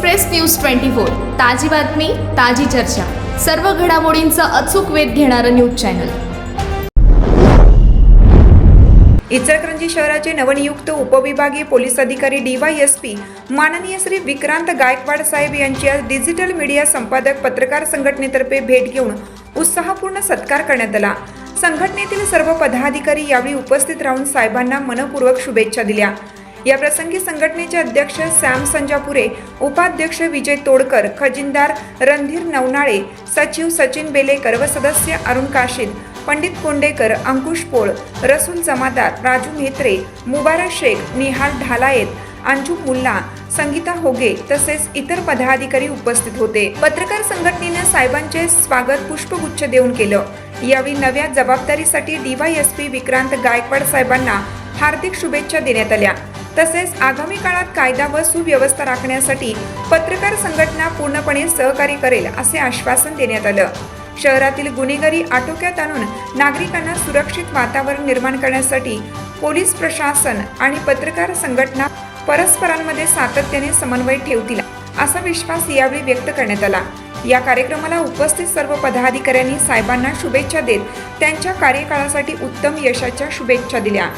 Express news twenty four. ताजी बातमी ताजी चर्चा. सर्व घडामोडींचा अचूक वेध घेणारं न्यूज चॅनल. इचलकरंजी शहराचे नवनियुक्त उपविभागीय पोलीस अधिकारी डीवायएसपी माननीय श्री विक्रांत गायकवाड साहेब यांची आज डिजिटल मीडिया संपादक पत्रकार संघटनेतर्फे भेट घेऊन उत्साहपूर्ण सत्कार करण्यात आला. संघटनेतील सर्व पदाधिकारी यावेळी उपस्थित राहून साहेबांना मनपूर्वक शुभेच्छा दिल्या. या प्रसंगी संघटनेचे अध्यक्ष सॅम संजापुरे उपाध्यक्ष विजय तोडकर खजिनदार रणधीर नवनाळे सचिव सचिन बेलेकर व सदस्य अरुण काशीद पंडित कोंडेकर अंकुश पोळ रसूल जमादार राजू म्हेत्रे मुबारक शेख निहाल ढालायत अंजू मुल्ला संगीता होगे तसेच इतर पदाधिकारी उपस्थित होते. पत्रकार संघटनेने साहेबांचे स्वागत पुष्पगुच्छ देऊन केलं. यावेळी नव्या जबाबदारीसाठी डीवायएसपी विक्रांत गायकवाड साहेबांना हार्दिक शुभेच्छा देण्यात आल्या. तसेच आगामी काळात कायदा व सुव्यवस्था राखण्यासाठी पत्रकार संघटना पूर्णपणे सहकार्य करेल असे आश्वासन देण्यात आलं. शहरातील गुन्हेगारी आटोक्यात आणून नागरिकांना सुरक्षित वातावरण निर्माण करण्यासाठी पोलीस प्रशासन आणि पत्रकार संघटना परस्परांमध्ये सातत्याने समन्वय ठेवतील असा विश्वास यावेळी व्यक्त करण्यात आला. या कार्यक्रमाला उपस्थित सर्व पदाधिकाऱ्यांनी साहेबांना शुभेच्छा देत त्यांच्या कार्यकाळासाठी उत्तम यशाच्या शुभेच्छा दिल्या.